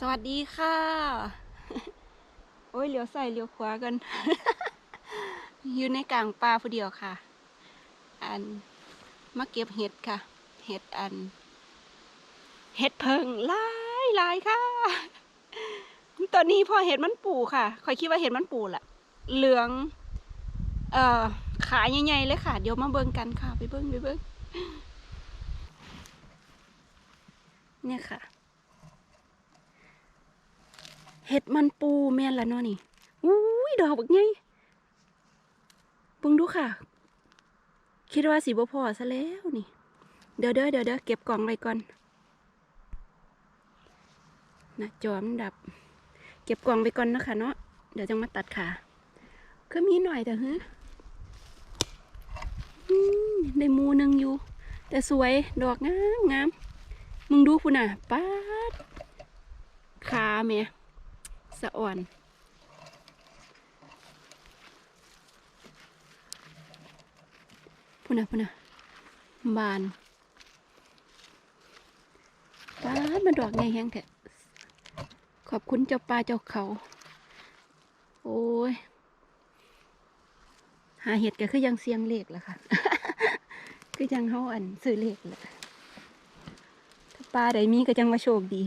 สวัสดีค่ะ โอ้ยเลี้ยวใส่เลี้ยวขวากัน อยู่ในกลางป่าผู้เดียวค่ะ อันมาเก็บเห็ดค่ะ เห็ดอัน เห็ดเพิงลายลายค่ะ ตอนนี้พอเห็ดมันปูค่ะคอยคิดว่าเห็ดมันปูแหละเหลือง เอ่อ ขาใหญ่ๆเลยค่ะ เดี๋ยวมาเบิ่งกันค่ะ ไปเบิ่งไปเบิ่งเนี่ยค่ะ เห็ดมันปูแม่นละเนาะนี่อุ้ยดอกบักไงเบิ่งดูค่ะ คิดว่าสีบ่พอซะแล้วนี่ เดี๋ยวเด้อเดี๋ยวเด้อเก็บกล่องไว้ก่อนนะจอมดับ เก็บกล่องไปก่อนนะคะเนาะเดี๋ยวจะมาตัดขาก็มีหน่อยแต่ฮึอืมได้หมูหนึงอยู่ แต่สวยดอกงามงามมึงดูคุณน่ะป๊าดขาแม่ สะอ่อน พุ่นนะพุ่นนะบานป้าดมันดอกไงแห้งแท้ขอบคุณเจ้าป่าเจ้าเขา โอ้ย หาเห็ดก็คือยังเสียงเลขละค่ะ คือยังเฮาอันซื้อเลขแหละถ้าปลาใดมีก็จังว่าโชคดี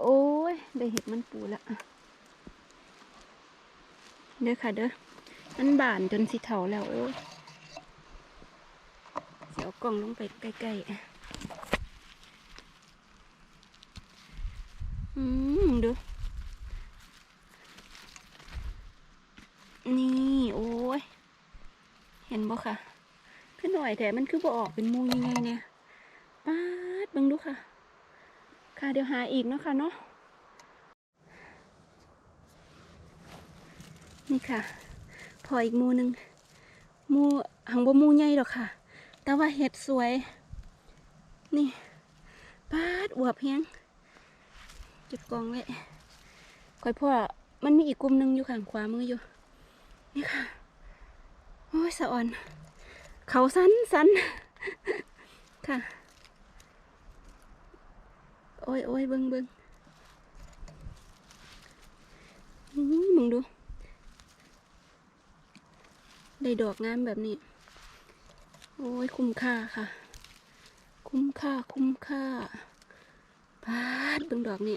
โอ้ย ได้เห็ดมันปูแล้วอะ เด้อค่ะเด้อมันบานจนสิเถาแล้วโอ้เสียวกล่องลงไปใกล้ๆ อืมดูนี่ โอ้ย เห็นบ่ค่ะขึ้นหน่อยแต่มันคือบ่ออกเป็นมูยังไงเนี่ยป๊าดบิ่งดูค่ะ ค่ะเดี๋ยวหาอีกเนาะค่ะเนาะ นี่ค่ะ พออีกมูหนึ่งมูหังบ่มูใหญ่หรอกค่ะ แต่ว่าเห็ดสวย นี่ปาดอวบเพียงจุดกองไว้คอยพ่อมันมีอีกกลุ่มหนึ่งอยู่ข้างขวามืออยู่ นี่ค่ะ โอ้ยสะอ่อน เขาสันสันค่ะ โอ้ยโอ้ยเบิ้งเบิ้งอื้อมึงดู ได้ดอกงามแบบนี้ โอ้ยคุ้มค่าค่ะ คุ้มค่าคุ้มค่าปาดเบิ่งดอกนี่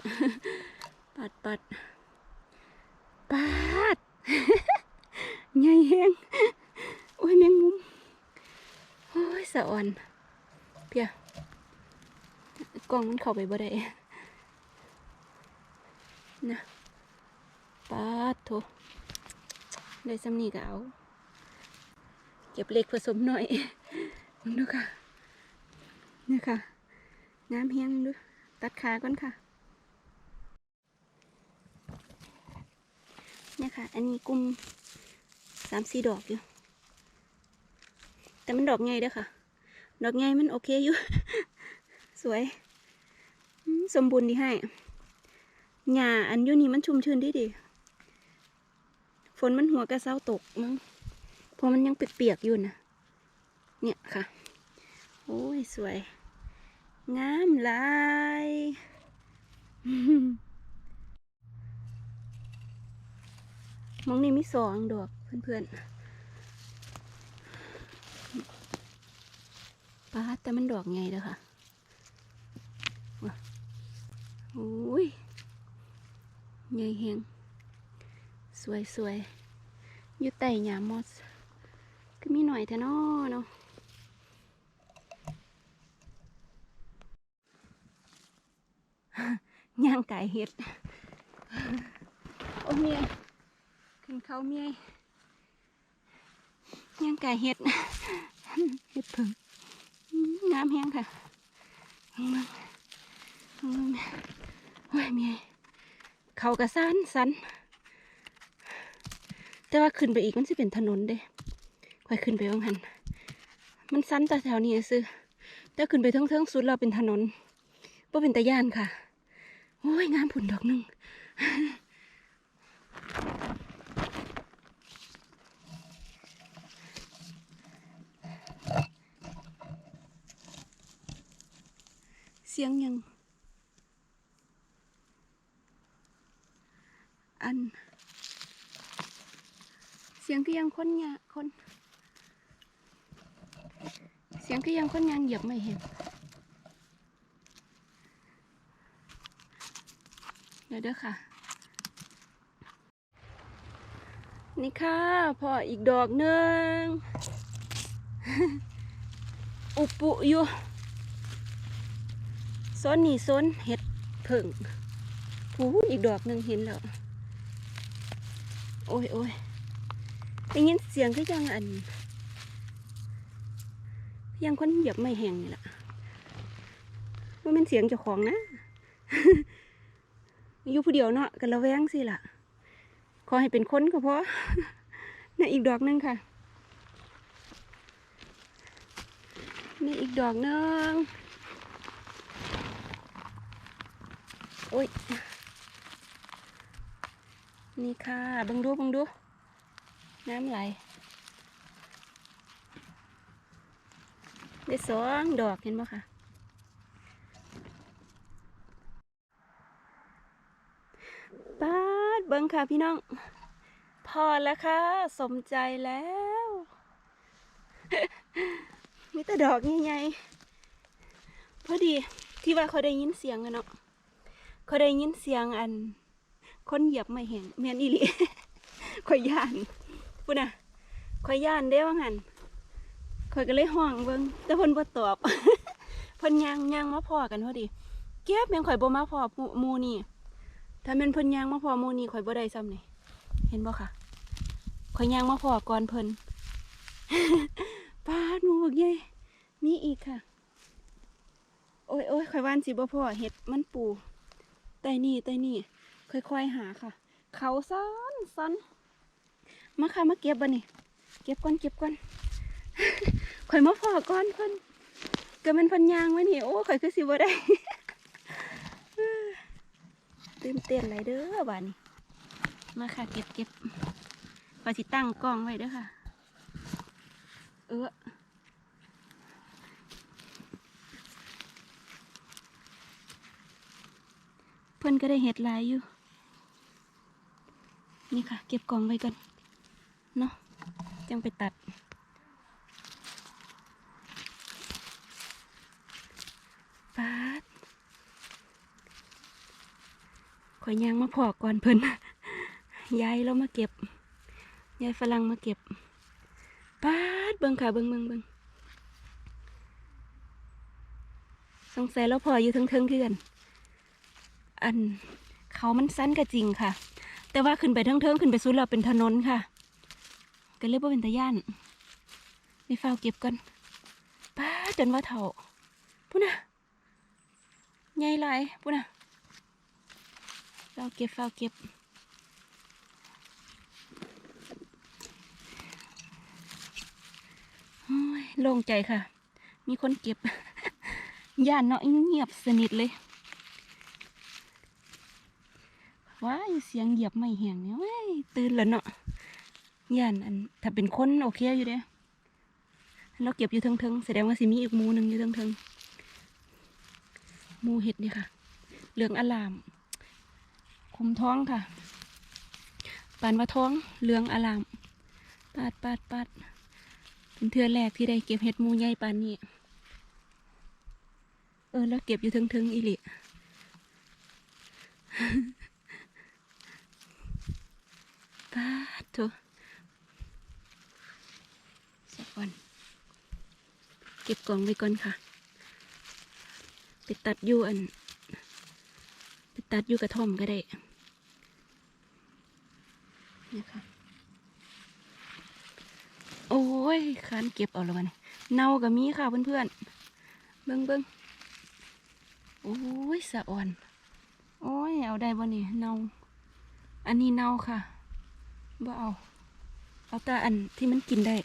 ปัดปัดปาดใหญ่แฮงโอ้ยแมงมุมโอ้ยสะอ่อนเพียกล้องมันเข้าไปบ่ได้นะปาดโถได้สำนีก็เอา เก็บเล็กผสมหน่อยดูค่ะนี่ค่ะน้ำเฮียงดูตัดขาก่อนค่ะเนี่ยค่ะ อันนี้กลุ่มสามสี่ดอกอยู่ แต่มันดอกไงเด้อค่ะ ดอกไงมันโอเคอยู่ สวย สมบูรณ์ดีให้หญ้าอันยูนี่มันชุ่มชื้นดีดี ฝนมันหัวกระเซ้าตกมั้ง เพราะมันยังเปียกๆอยู่นะ เนี่ยค่ะ โอ้ย สวย งามลายมองนี่มีสองดอกเพื่อนๆป้าแต่มันดอกไงเด้อค่ะโอ้ยใหญ่แหงสวยสวยๆ อยู่ใต้หญ้ามอส ก็มีหน่อยแต่นอเนาะย่างไก่เห็ด โอ้เมียขึ้นเขาเมียย่างไก่เห็ด เห็ดผึ่งอื้องามแห้งค่ะมึงมึงโอ้ยเมียเขากระสันสันแต่ว่าขึ้นไปอีกมันจะเป็นถนนเด้ ค่อยขึ้นไปว่างหันมันสั้นแต่แถวนี้ซื้อแต่ขึ้นไปเทิงๆสุดเราเป็นถนนว่าเป็นตะย่านค่ะโอ้ยงามผุนดอกหนึ่งเสียงยัง อัน เสียงคือยังคนเนี่ยคน สียงคือยังคนยางเหยียบไม่เห็น เดี๋ยวเด้อค่ะ นี่ค่ะพออีกดอกหนึ่ง อุปุอยู่โซนนี่โซนเห็ดเพิ่งผูอีกดอกหนึ่งเห็นแล้ว โอ้ยโอ้ยได้ยินเสียงคือยังอัน ยังคนเหยียบไม่แห้งนี่แหละว่าเป็นเสียงเจ้าของนะอยู่ผู้เดียวเนาะกันระแวงสิล่ะ ขอให้เป็นคนก็พอนี่อีกดอกหนึงค่ะนี่อีกดอกหนึงโอ้ยนี่ค่ะบังดูบังดู น้ำไหล ได้สองดอกเห็นไหมคะป้าดเบิ้งค่ะพี่น้อง พอแล้วค่ะ สมใจแล้วมีแต่ดอกใหญ่ๆพอดีที่ว่าเขาได้ยินเสียงอะเนาะเขาได้ยินเสียงอัน คนเหยียบไม่แห้งแม่นอีหลีข่อยย่านปุ่นะข่อยย่านเด้ว่างั้น ข่อยก็เลยห้องเบิ่งแต่เพิ่นบ่ตอบเพิ่นยางยางมาพอกันพอดีเก็บแม่งข่อยบ่มาพอหมู่หมู่นี่ถ้าแม่นเพิ่นยางมาพอหมูนี่ข่อยบ่ได้ซ้ำนี่เห็นบ่ค่ะข่อยยางมาพอก่อนเพิ่นปาดหมูบักใหญ่มีอีกค่ะ โอ้ยโอ้ยข่อยว่านสิบ่พอเห็ดมันปูใต้นี่ใต้นี่ค่อยๆหาค่ะ เขาซ้อนซ้อนมาค่ะมาเก็บบ่นี่เก็บก่อนเก็บก่อน ข่อยมาพอก่อนเพิ่นก็มันพิ่นยางไว้นี่โอ้ข่อยคือสิบ่ได้ตื่นเต้นไรเด้อบ้านนี้มาค่ะเก็บเก็บพอสิตั้งกล้องไว้เด้อค่ะ เออเพิ่นก็ได้เห็ดหลายอยู่ นี่ค่ะ เก็บกล่องไว้ก่อนเนาะจังไปตัด ปาด ข่อยยางมาพอก่อนเพิ่นยายเรามาเก็บยายฝรั่งมาเก็บป้าดเบิ่งค่ะเบิ่งเบิ่งเบิ่งสงสัยเราพออยู่เทิงๆคือน อันเขามันสั้นก็จริงค่ะ แต่ว่าขึ้นไปเทิงๆขึ้นไปสุดแล้วเป็นถนนค่ะก็เลยว่าเป็นตะย่านไปเฝ้าวเก็บก่อนป้าดจนว่าเถ่าพูดนะใหญ่หลายพูดนะ เฝ้าเก็บเฝ้าเก็บโล่งใจค่ะ มีคนเก็บ ย่านเนาะเงียบสนิทเลย ว้ายเสียงเหยียบไม่แห้งเนี่ยว้ยตื่นแล้วเนาะย่านอันถ้าเป็นคนโอเคอยู่เด้เราเก็บอยู่เทิงๆแสดงว่าสิมีอีกมูหนึ่งอยู่เทิงๆหมูเห็ดนี่ค่ะ เหลืองอลาม คุมท้องค่ะปานว่าท้องเหลืองอลามปาดปาดปาดเป็นเทือแรกที่ได้เก็บเห็ดมูใหญ่ปานนี้ เออแล้วเก็บอยู่ทึงๆอีหลิปาดโถสักวันเก็บกล่องไว้ก่อนค่ะ ไปตัดยูอัน ไปตัดยูกระท่อมก็ได้ นี่ค่ะ โอ้ยคานเก็บเอาแล้วมันเน่ากับมีค่ะเพื่อนๆ เบิ้งเบิ้งโอ้ยสะอ่อน โอ้ย เอาได้บ่นี่เน่า อันนี้เน่าค่ะบ่เอา เอาแต่อันที่มันกินได้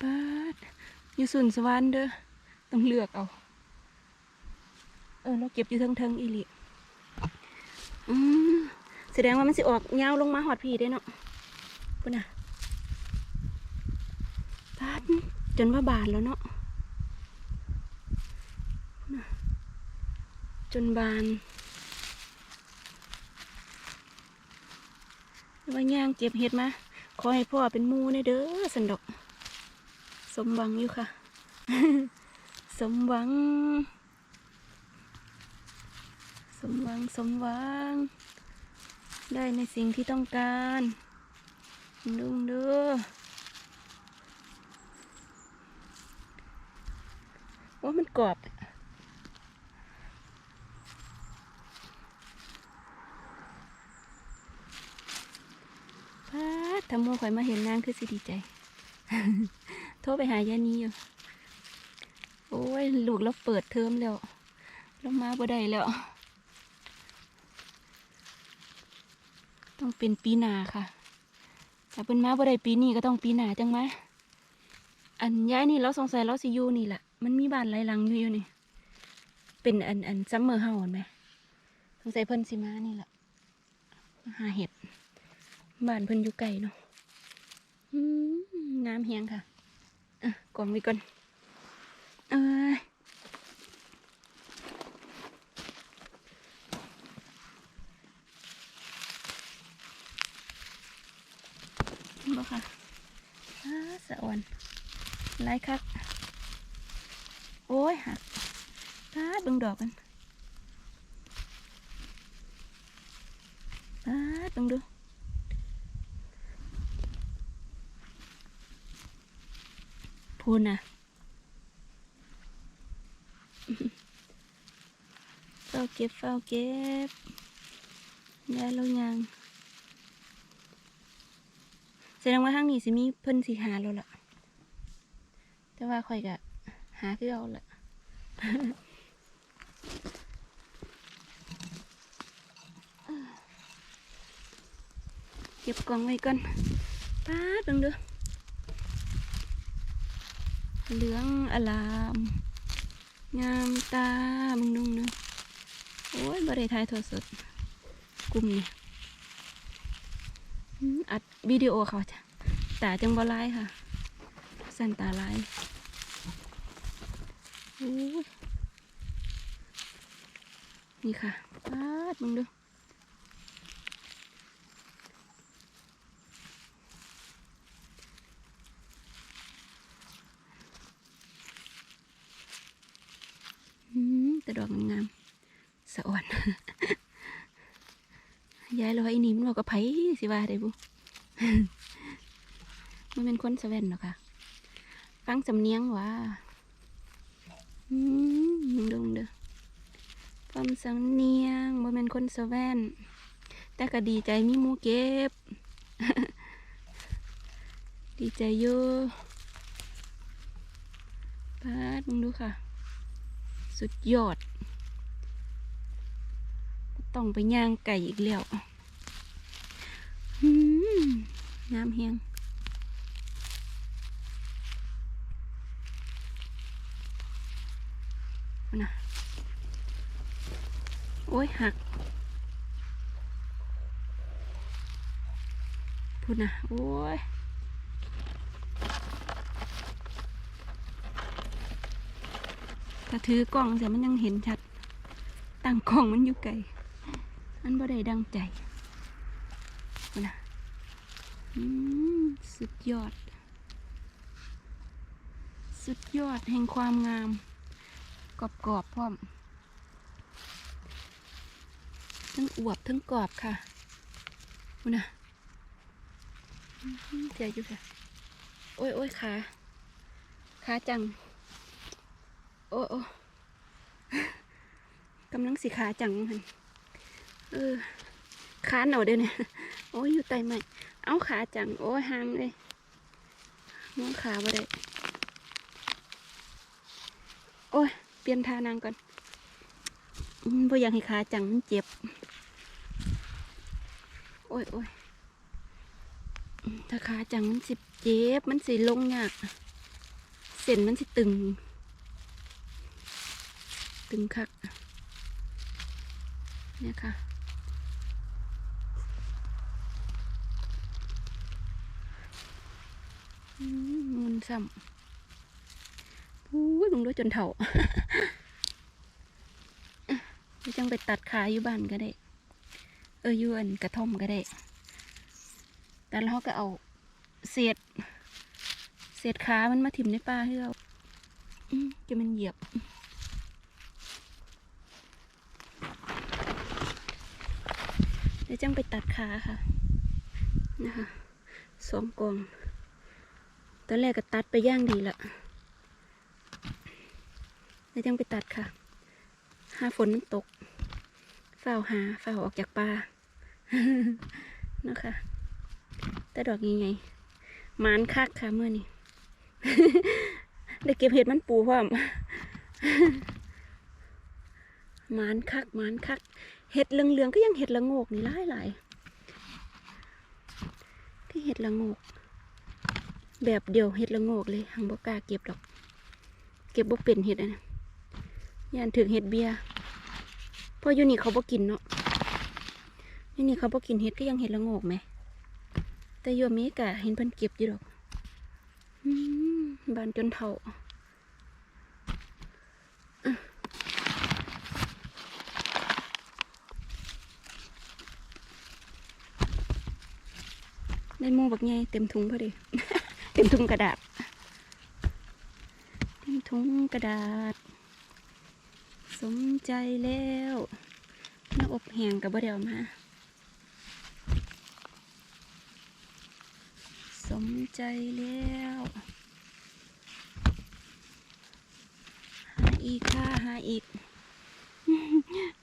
ปัดอยู่สุนสวรรค์เด้อ ต้องเลือกเอา เออเราเก็บอยู่เทิงๆอีหลีอืม แสดงว่ามันสิออกยาลงมาหอดพี่ได้เนาะปุ่นน่ะพาดจนว่าบานแล้วเนาะจนบานว่าย่างเก็บเห็ดมาขอให้พ่อเป็นมูในเด้อสันดอก สมหวังอยู่ค่ะ สมหวัง สมหวัง สมหวัง ได้ในสิ่งที่ต้องการดุงเด้อว่ามันกรอบพาดทำโมข่อยมาเห็นนางคือสิดีใจ โทรไปหายานี้อยู่ โอ้ย ลูกเราเปิดเทอมแล้วเรามาบ่ได้แล้ว ต้องเป็นปีหนาค่ะ ถ้าเป็นมาบ่ได้ปีนี้ก็ต้องปีหนาจังมอันย้ายนี่เราสงสัยเราสิอยู่นี่แหละมันมีบ้านหลายหลังอยู่อยู่นี่ เป็นอันอันซัมเมอร์เฮาส์เห็นไหมสงสัยเพิ่นสิมานี่แหละหาเห็ดบ้านเพิ่นอยู่ไกลเนาะอืมน้ำเฮียงค่ะอะกล่องไว้ก่อนเอ้ยเห็น บ่ค่ะอาสะอ่อนหลายคัก โอ้ยหักพาดบิ่งดอกกันพาดบิ่งดูพูนนะเฝ้าเก็บเฝ้าเก็บยายเรายัง ดงว่าทางนี้สิมีเพิ่นสิหาเราละแต่ว่าข่อยกะหาคือเอาละเก็บกล่องไว้ก่อนป้าดึงเดูเหลืองอลาม งามตามึงนุ่งเนาะโอ้ยบริทยโทรสดกลุ่มนี่ อัดวิดีโอเขาจ้ะตาจังบลายค่ะ สั่นตาลายนี่ค่ะปาดมึงดูแต่ดอกงามๆสะอ่อนายเราไอ้นี่มันบอกกับไผสิว่าได้บุมันเป็นคนสะแวนเนาะค่ะ ฟังสำเนียงว่าอืมมึงดูมึงเด้อฟังสำเนียงบ่แม่นคนสะแวนแต่ก็ดีใจมีมูเก็บ ดีใจอยู่พาดมึงดูค่ะ สุดยอด ต้องไปย่างไก่อีกแล้ว น้ำเฮียงนะโอ้ยหักพูดนะโอ้ยถ้าถือกล้องเสียมันยังเห็นชัด ตั้งกล้องมันอยู่ไกลมันบ่ได้ดังใจพูดนะ สุดยอด สุดยอดแห่งความงาม กรอบกรอบๆพร้อม ทั้งอวบทั้งกรอบค่ะพูดนะอื้ออเสียอยู่ค่ะ โอ้ยโอ้ยขาขาจัง โอ้โอ้กำลังสีขาจังมันเออขาหนาเด้อเนี่ยโอ้ยอยู่ใต้ไม้ เอาขาจัง โอ้ยห่างเลยน้องขาบ่ได้โอ้ย เปลี่ยนท่านางก่อนบ่อยากให้ขาจังมันเจ็บ โอ้ยโอ้ยถ้าขาจังมันสิเจ็บ มันสิลงยากเส้นมันสิตึง ตึงคัก เนี่ยค่ะ มุนซ้ำอุ้ยมึงด้วยจนเถ่าไม่จังไปตัดขาอยู่บ้านก็ได้ เออยูอันกระท่อมก็ได้ แต่เราก็เอาเศษเศษขามันมาถิ่มในป่าให้เราอืมจะมันเหยียบเดี๋ยวจังไปตัดขาค่ะ นะคะสองกอง ตอนแรกก็ตัดไปย่างดีละเดี๋ยวจังไปตัดค่ะ หาฝนมันตกฝ้าวหาฝ้าวออกจากป่านะคะแต่ดอกยังไงหมานคักค่ะเมื่อนี้ได้เก็บเห็ดมันปูพร้อมหมานคักหมานคัก เห็ดเหลืองๆก็ยังเห็ดละโงกนี่หลายหลายก็เห็ดละโงก แบบเดียวเห็ดละโงกเลยหังบกล้าเก็บดอก เก็บบ่เป็นเห็ดอะนะย่านถึงเห็ดเบียพราะอยู่นี่เขาบ่กินเนาะอยู่นี่เขาบ่กินเห็ดก็ยังเห็ดละโงกไหม แต่ยูมริกาเห็นเพิ่นเก็บอยู่ดอกบานจนเท่าะได้หมูบักใหญ่เต็มถุงพอดี เต็มถุงกระดาษ เต็มถุงกระดาษ สมใจแล้วน้าอบแห้งกับบ่เดียวมา สมใจแล้วหาอีกค่ะหาอีก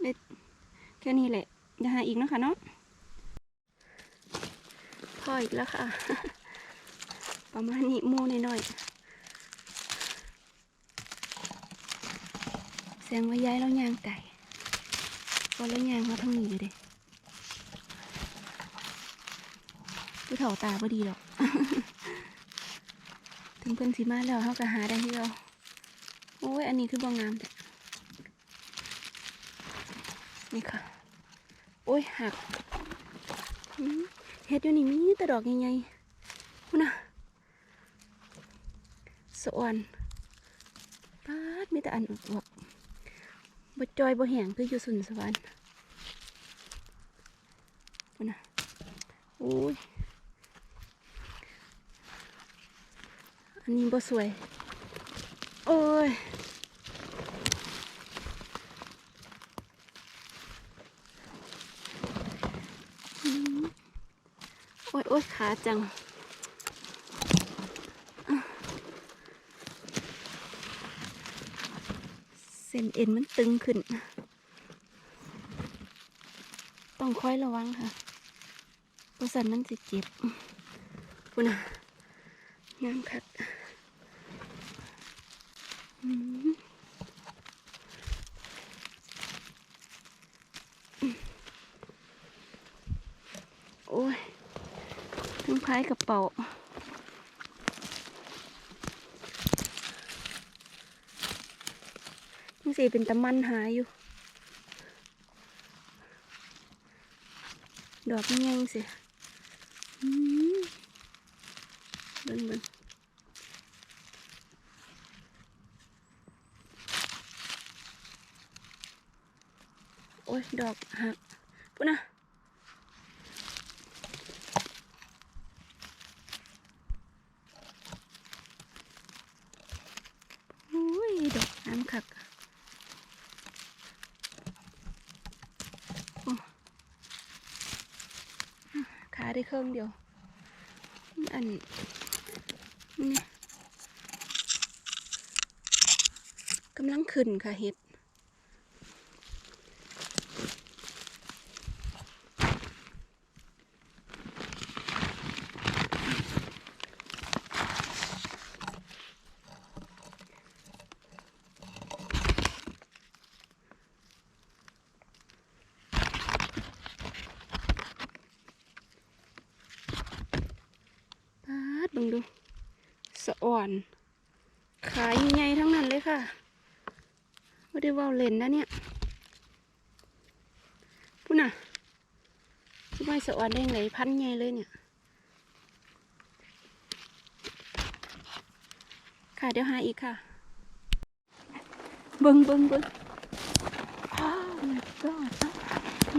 เด็ดแค่นี้แหละจะหาอีกนะคะเนาะพออีกแล้วค่ะ ประมาณนี้มูหน่อยๆแสงว่าย้ายแล้วยางไก่ก็แล้วยางมาทั้งนี้เลยเด้ผู้เฒ่าตาบ่ดีหรอก ถึงเพิ่นสิมาแล้วเขาก็หาได้ที่เราโอ้ย อันนี้คือบ่งงามแต่นี่ค่ะ โอ้ยหักเฮ็ดอยู่นี่มีแต่ดอกใหญ่ๆพุ่นน่ะสะ อ่อนปาดมีแต่อันอวบๆบ่จอยบ่แห้งคืออยู่สุนสวรรค์พุ่นะโอ้ยอันนี้บ่สวย โอ้ยโอ้ยโอ้ยขาจังอะเส้นเอ็นมันตึงขึ้น ต้องคอยระวังค่ะเพราะสันมันสิเจ็บปุ่นนะงามคักอืมโอ้ยทั้งพายกระเป๋า มันสีเป็นตะมันหายอยู่ ดอกยังสิเบิ่งเบิ่งโอ้ย ดอกหักปุ๊นะโอ้ย ดอกน้ำคักโอ้ขาได้ เครื่องเดียว อันนี่กำลังขึ้นค่ะเห็ดปาดเบังดู สะ อ่อน ขายใหญ่ทั้งนั้นเลยค่ะไม่ได้ว่าเล่นนะเนี่ยพูน่ะที่ไม่สะอ่อนได้ไงพันใหญ่เลยเนี่ย ค่ะเดี๋ยวหาอีกค่ะ เบิ้งเบิ้งเบิ้งอ้าวมันก็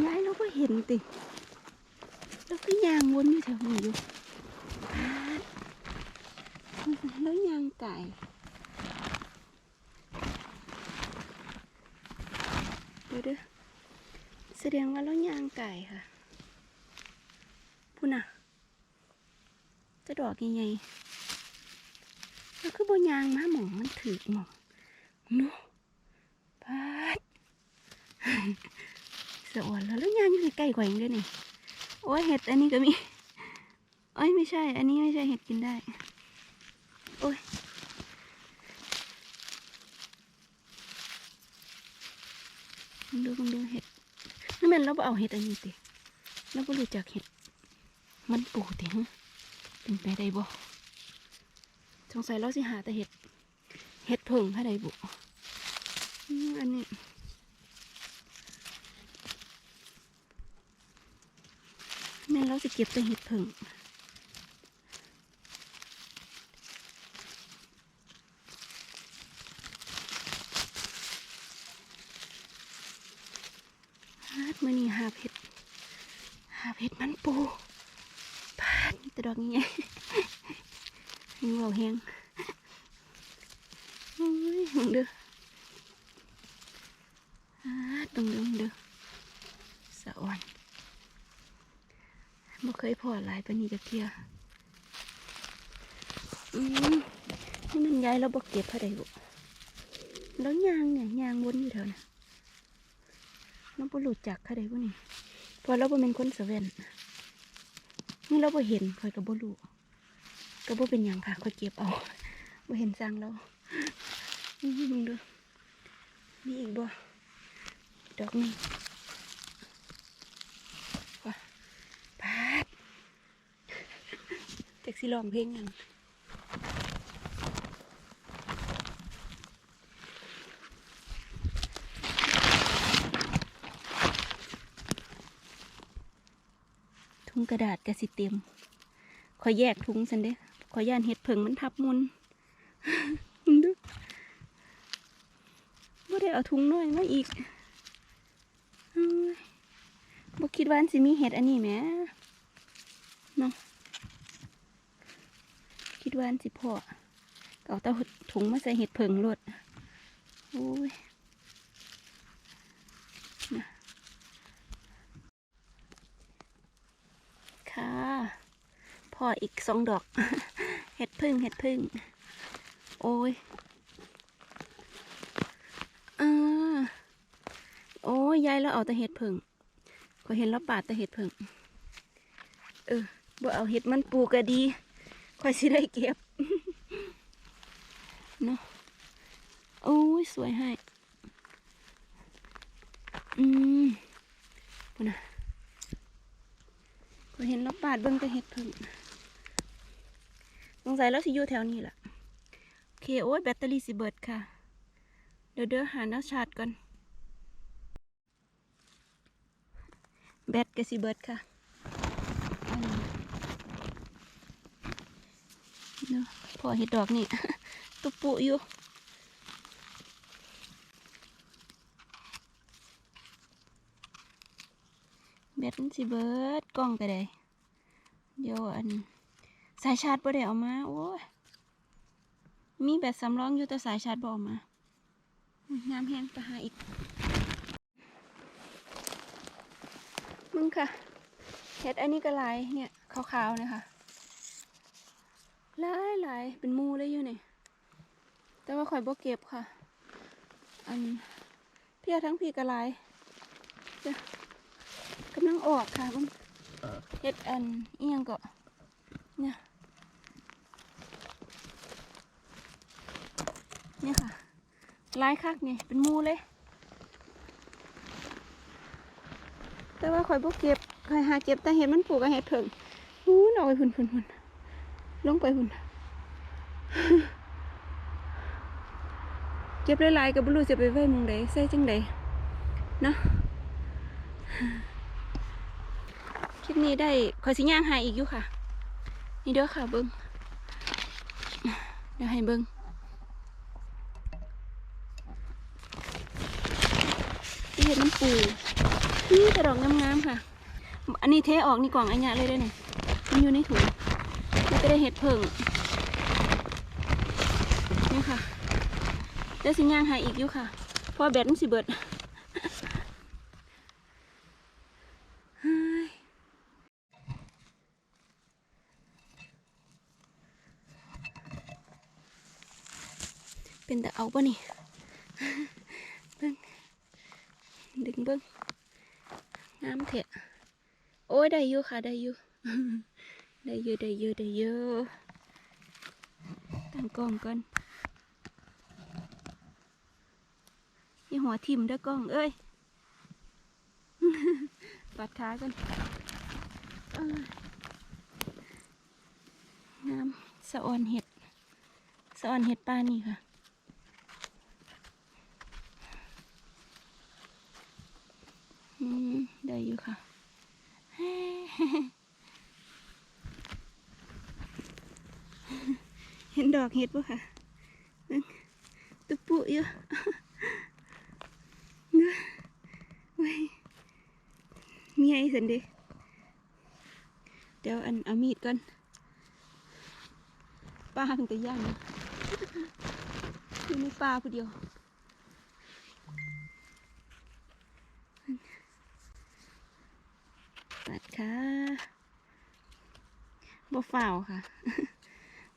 ย้ายเราก็เห็นติ แล้วก็ยางวนอยู่แถวนี้อยู่ แล้วยางไก่ดี๋ยวเด้อแสดงว่าแล้วยางไก่ค่ะพูน่ะ จะดอกยังไงแล้วคือบ่ยางมาหมองมันถือหมองเนาะพาดสะอ่อนแล้วแล้วยางอยู่ใกล้กว่าองด้อนี่โอ้ยเห็ดอันนี้ก็มีโอ้ยไม่ใช่ อันนี้ไม่ใช่เห็ดกินได้ อ้ยมึงดูมึงดูเห็ดนั่นแมันเราเอาเห็ดอันนี้ติเราบ่รู้จักเห็ด มันปูติฮะเป็นไปได้บ่สงสัยเราสิหาแต่เห็ด เห็ดเพิ่งให้ได้บุอันนี้แม่นเราสิเก็บแต่เห็ดเพิ่ง ฮาดมือนี่หาเห็ดหาเห็ดมันปูพาดนี่แต่ดอกนี้ไง ยังเบาแหงโอ้ยมึงเด้อฮาดตรงเด้อมึงเด้อสะอ่อนบ่เคยพอหลายปานนี้จักเที่ยอืมนี่มันย้ายแล้วบ่เก็บเท่าใดบุแล้วยางเนี่ยยางวนอยู่แถวน่ะ น้องบ่รู้จักเขาได้บ่นี่ เพอเราบ่เป็นคนสะเวนนี่เราบ่เห็นคอยก็บ่รู้ก็บ่เป็นหยังค่ะคอยเก็บเอาบ่เห็นสั่งเราอื้อมึงดูมีอีกบ่ดอกนี้ว่ะพาดจักสิร้องเพลงยัง กระดาษกระสิเต็มขอแยกถุงสันเด้ขอยย่านเห็ดเผิงมันทับมุนดูบ่ได้เอาถุงน้อยมาอีกบ่คิดว่าอันสิมีเห็ดอันนี้แหมเนาะคิดว่าอันสิพอเอาต่ถุงมาใส่เห็ดเผิงรดโอ้ยน่ะค่ะพ ออีกสองดอก เห็ดพึ่งเห็ดพึ่ง โอ้ยอ่าโอ้ยยายแล้วเอาแต่เห็ดพึ่งก็เห็นแล้วปาดแต่เห็ดพึ่ง เออบ่เอาเห็ดมันปูก็ดีค่อยสิได้เก็บเนาะโอ้ยสวยให้ อืมปุ่นนะก็เห็นแล้วปาดเบิ่งแต่เห็ดพึ่ง สงสัยแล้วสิอยู่แถวนี้แหละโอเคโอ้ยแบตเตอรี่สิเบิดค่ะ เดี๋ยวเดี๋ยวหาน้าชาร์จก่อน แบตก็สิเบิดค่ะนนี้เนาะพอเห็ดดอกนี่ตุปุอยู่แบตมันสิเบิดกล้องก็ได้เดี๋ยวอัน สายชาร์จบ่ได้เอามา โอ้ยมีแบตสำรองอยู่แต่สายชาร์จบ่เอามาอืมงามแฮงไปหาอีก มึงค่ะเห็ดอันนี้ก็หลายเนี่ยขาวๆเนะคะหลายหลายเป็นหมูเลยอยู่เนี่ยแต่ว่าข่อยบ่เก็บค่ะ อันเพียทั้งพี่ก็หลายจ้ะกำลังออกค่ะมึงเห็ดอันอียังก็เนี่ย นี่ค่ะลายคักนี่เป็นมูเลย แต่ว่าข่อยบ่เก็บข่อยหาเก็บแต่เห็ดมันปลูกกับเห็ดเผิงหูนเอาไปพุ่นพุ่นพุ่นลงไปพุ่นเก็บหลายๆก็บ่รู้จะไปไว้มึงใดใส่จังใดเนาะคลิปนี้ได้ข่อยสิย่างหาอีกอยู่ค่ะ นี่เด้อค่ะเบิ่งเดี๋ยวให้เบิ่ง นปูนี่แต่ดอกงามๆค่ะ อันนี้เทออกนี่กล่องอันเนี้ยเลยเด้วยเนี่ยมันอยู่ในถุงแล้วก็ได้เห็ดเพิ่งนี่ค่ะเดี๋ยวสิย่างหาอีกอยู่ค่ะพราะแบตมันสิเบิดเฮ้ยเป็นแต่เอาปะนี่ ดึงเบิ้งงามเถอะโอ้ยได้อยู่ค่ะได้อยู่ได้เยอะได้เยอะได้เยอะตั้งกล้องก่อนยี่หัวทิมเด้อกล้องเอ้ยปัดขากันงามสะออนเห็ด สะออนเห็ดป้านี่ค่ะ อื มได้อยู่ค่ะ เห็นดอกเห็ดปะค่ะตุปุอยู่เนื้อไว้ยมีไอ้สันดิเดี๋ยวอันเอามีดก่อนป้าเป็นตะย่างนะอยู่ในป่าผู้เดียว ตัด ค่ะบ่ฝ่าวค่ะ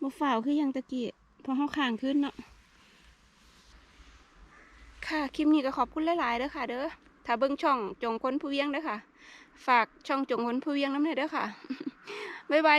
บ่ฝ่าวคือยังตะกี้เพอเขาข้างขึ้นเนาะค่ะ คลิปนี้ก็ขอบคุณหลายๆเด้อค่ะ เด้อถ้าเบิ้งช่องจงค้นผู้เวียงเด้อค่ะ ฝากช่องจงค้นผู้เวียงน้ำหน่อยเด้อค่ะ บ๊ายบาย